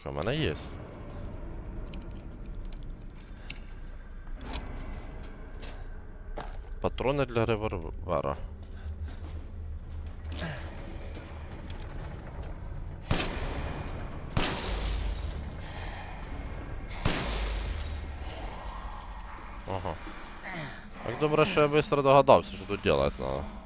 аптечка, в мене є. Патрони для револьвера. Ага. Так добре, що я швидко догадався, що тут делать надо.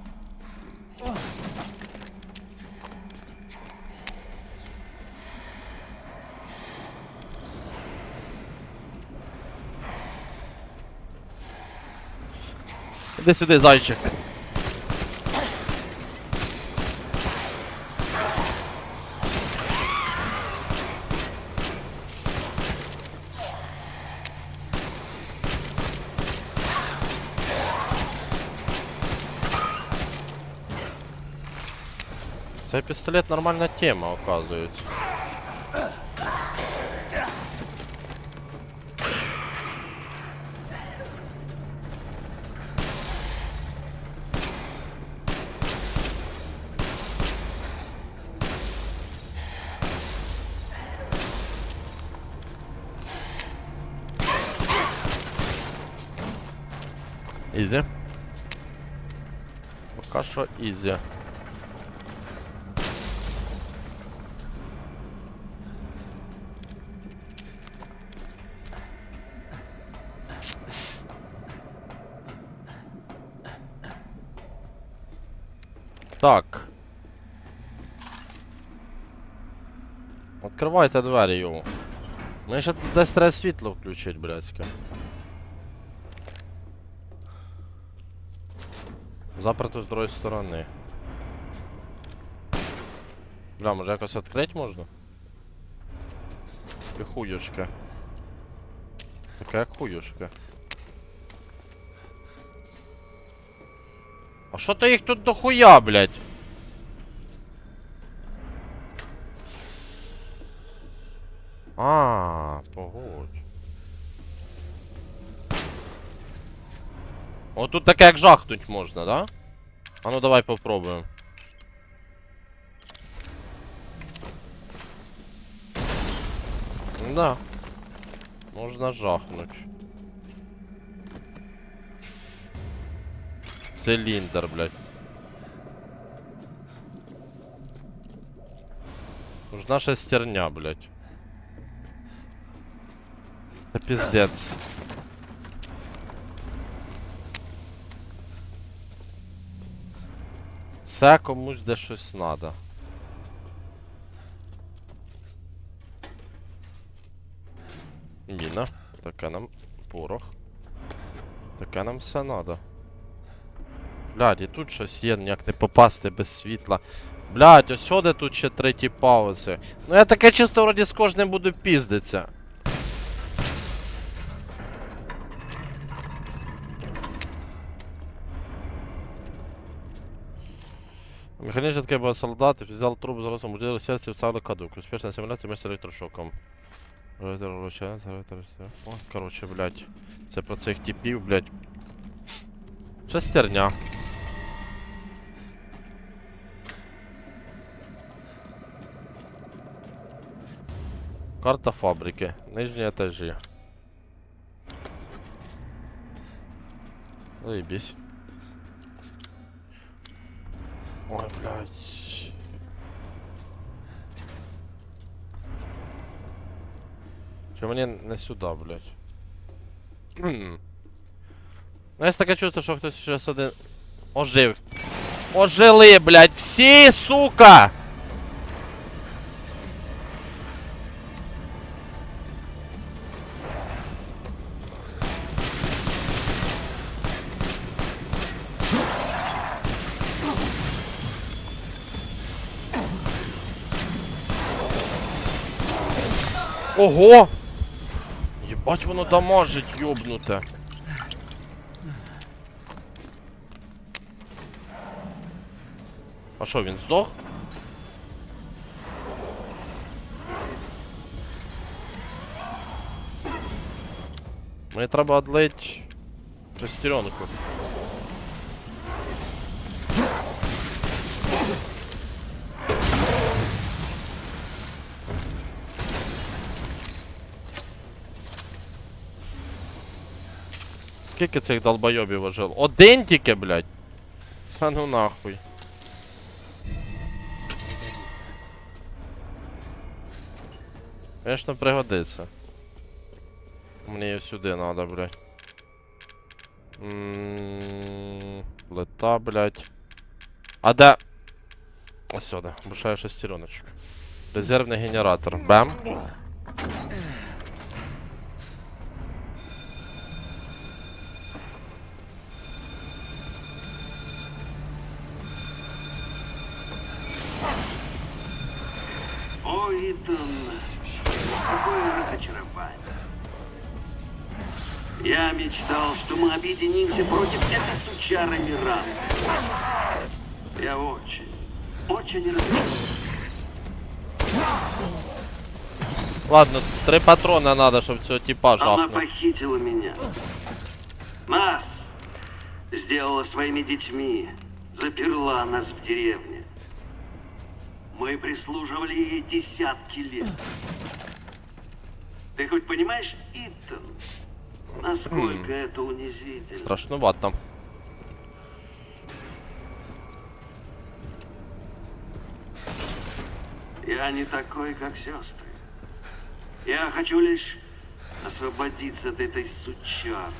Іди сюди, зайчик. Цей пістолет нормальна тема, оказується. Ізі. Так. Відкривайте двері йому. Мені ще десь треба світло включити, блядське. Заперто з другої сторони. Бля, може якось відкрити можна? Ти хуюшка. Така як хуюшка. А що то їх тут дохуя, блядь? О, тут таке як жахнуть можна, да? А ну давай попробуємо. Да. Можна жахнуть. Циліндр, блядь. Нужна шестерня, блядь. Це пиздец. Це комусь де щось надо. Міна. Таке нам порох. Таке нам все надо. Блядь, і тут щось є, ніяк не попасти без світла. Блядь, ось сюди тут ще треті паузи. Ну я таке чисто вроді з кожним буду піздиться. Механічний був солдат, взял трубу з уділили серце в сали кадук. Успішна симуляція між електрошоком. О, короче, блядь. Це про цих типів, блядь. Шестерня. Карта фабрики. Нижні етажі. Заебись. Ой, блядь. Че мені не сюда, блядь? Хм. Ну, є таке чувство, що хтось сейчас один ожив. Ожили, блядь, всі, сука! Ого! Єбать воно дамажить, йобнуте. А що, він здох? Мені треба одлить шестеренку. Скільки цих долбойобів ожило? Один тільки, блядь. Та ну нахуй. Конечно, пригодиться. Мені її сюди надо, блядь. Плита, блядь. А де? Ось сюди. Бушає шестереночок. Резервний генератор. Бем. Ой, Итан, какое разочарование. Я мечтал, что мы объединимся против этой сучары Мираны. Я очень, очень разочарован. Ладно, три патрона надо, щоб цього типа Она жахнути. похитила меня. Нас сделала своими детьми, заперла нас в деревне. Мы прислуживали ей десятки лет. Ты хоть понимаешь, Итан, насколько это унизительно? Страшнувато. Я не такой, как сестры. Я хочу лишь освободиться от этой сучары.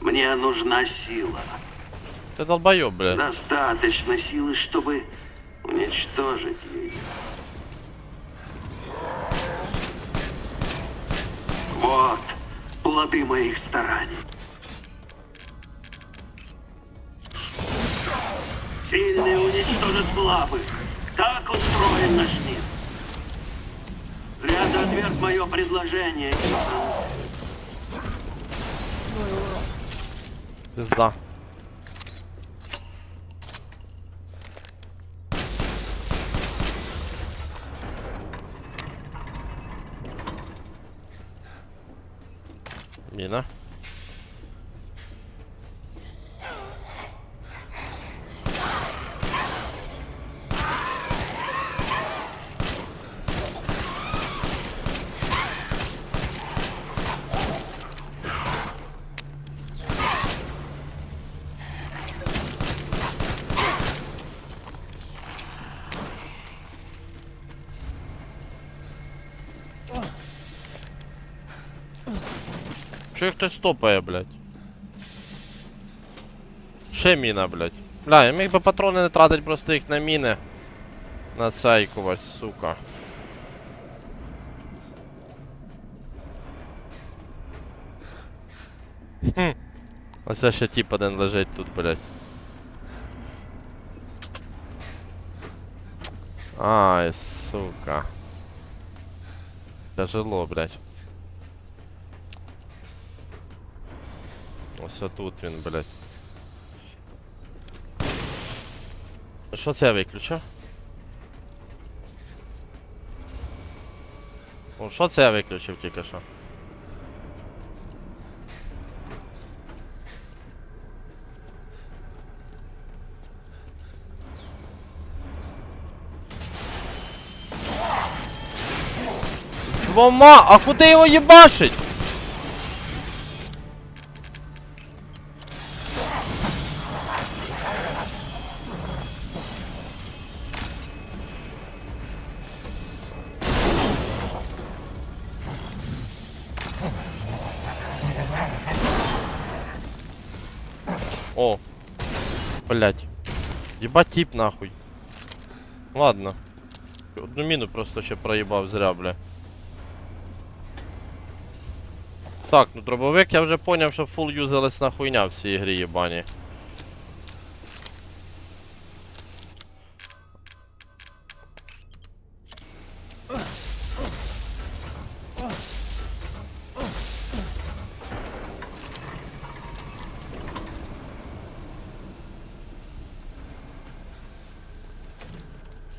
Мне нужна сила. Ти долбойоб, блядь. Достаточно силы, чтобы уничтожить ее. Вот плоды моих стараний. Сильные уничтожат слабых. Так устроен наш мир. Ты отверг мое предложение. มีนะ Чого їх хтось топає, блядь? Ще міна, блядь. Бля, я міг би патрони не тратить просто їх на міни. Нацейкувати, сука. Хм. Оце ще тип один лежить тут, блядь. Ай, сука. Тяжело, блядь. Ось тут він, блядь. Що це я виключив? О, що це я виключив тільки що? Двома! А куди його їбашить? О. Блять. Єбать тип нахуй. Ладно. Одну міну просто ще проїбав зря, бля. Так, ну дробовик я вже поняв, що фул юзелесна хуйня в цій грі єбані.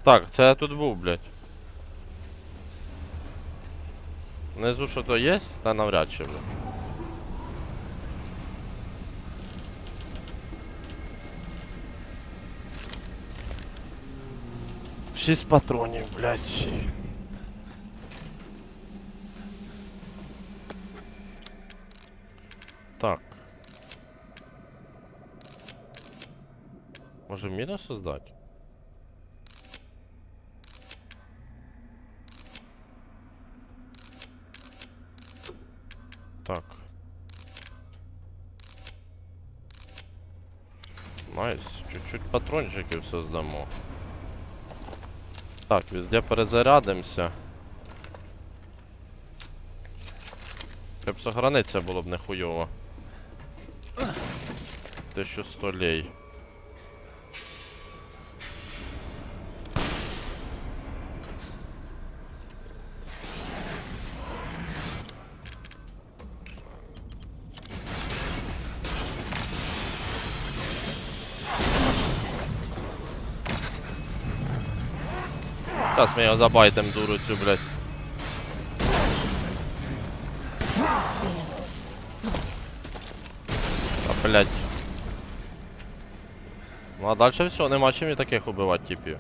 Так, це я тут був, блядь. Внизу що то є? Та навряд чи, блядь. Шість патронів, блядь. Так. Може міну создати? Найс. Чуть-чуть патрончиків здамо. Так, везде перезарядимося. Щоб сохраниться було б не хуйово. 1100 лей. Зараз ми його забайтим дуру цю, блядь. А, блядь. Ну а дальше все, нема чим і таких убивати типів.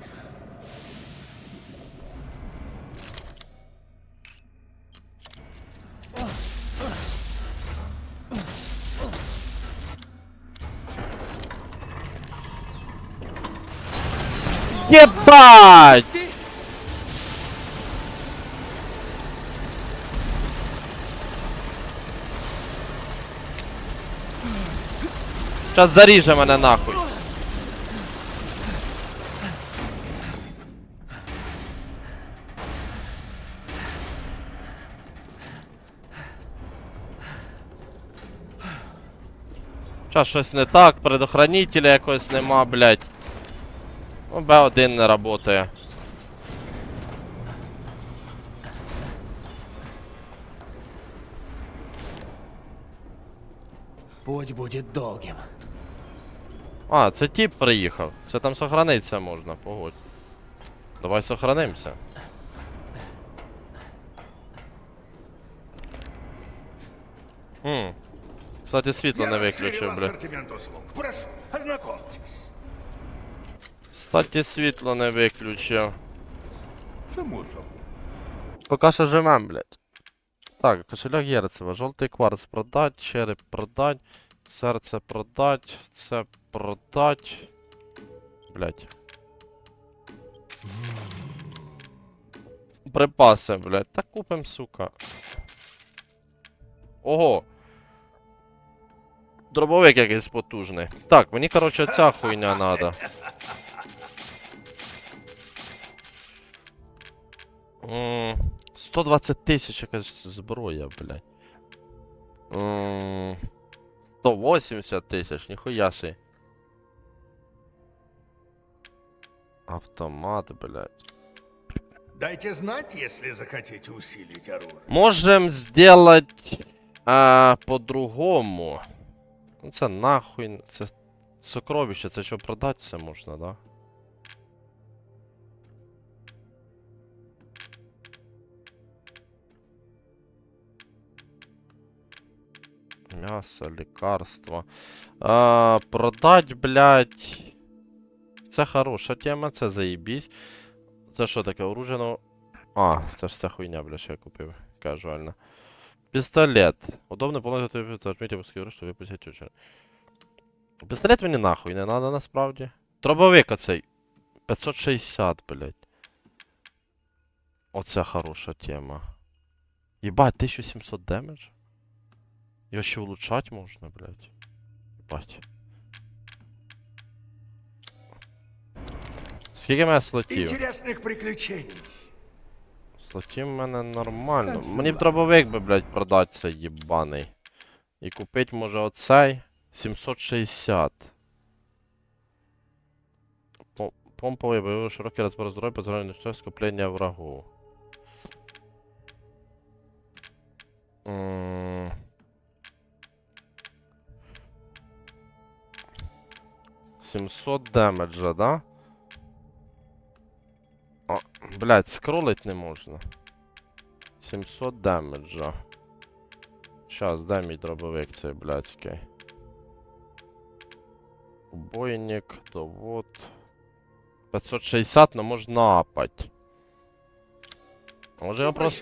Ебать! Сейчас заріже мене нахуй. Сейчас щось не так, предохранителя якогось нема, блядь. Ну, Б1 не работає. Путь будет долгим. А, це тип приїхав. Це там сохраниться можна, погодь. Давай сохранимося. Хм. Кстати, світло не виключив, бля. Прошу, ознакомьтесь. Кстати, світло не виключив. Само. Поки що живем, блядь. Так, кошельок Єрцева, жовтий кварц продать, череп продать, серце продать, це продать. Блядь. Припаси, блядь. Та купим, сука. Ого. Дробовик якийсь потужний. Так, мені, короче, ця хуйня надо. М, 120 тисяч якась зброя, блядь. М, 180 тисяч, ніхуя си. Автомат, блядь. Дайте знать, если захотите усилить оружие. Можем сделать а, по-другому. Ну, Це нахуй. Це сокровище, це що продати все можна, да? М'ясо, лікарство. А, продать, блядь. Це хороша тема, це заїбісь. Це що таке оружие? Ну. А, це ж ця хуйня, бля, що я купив. Кажуально. Пістолет. Удобно полностью отметить пускові що випустять очі. Пістолет мені нахуй не надо насправді. Дробовик оцей. 560, блядь. Оце хороша тема. Єбать, 1700 демедж? Його ще улучшать можна, блядь. Єбать. Скільки мене слотів? Интересных приключений. Слотів в мене нормально. Мені б дробовик би, блядь, продати цей їбаний. І купить, може, оцей 760. Помповий бойовий широкий розбор зброї позволяє на скоплення врагу. М. Сімсот демеджа, да? О, блядь, скролить не можна. 700 демеджа. Щас, де мій дробовик цей блядський. Убойник, довод. 560, но можна апать. Може я просто.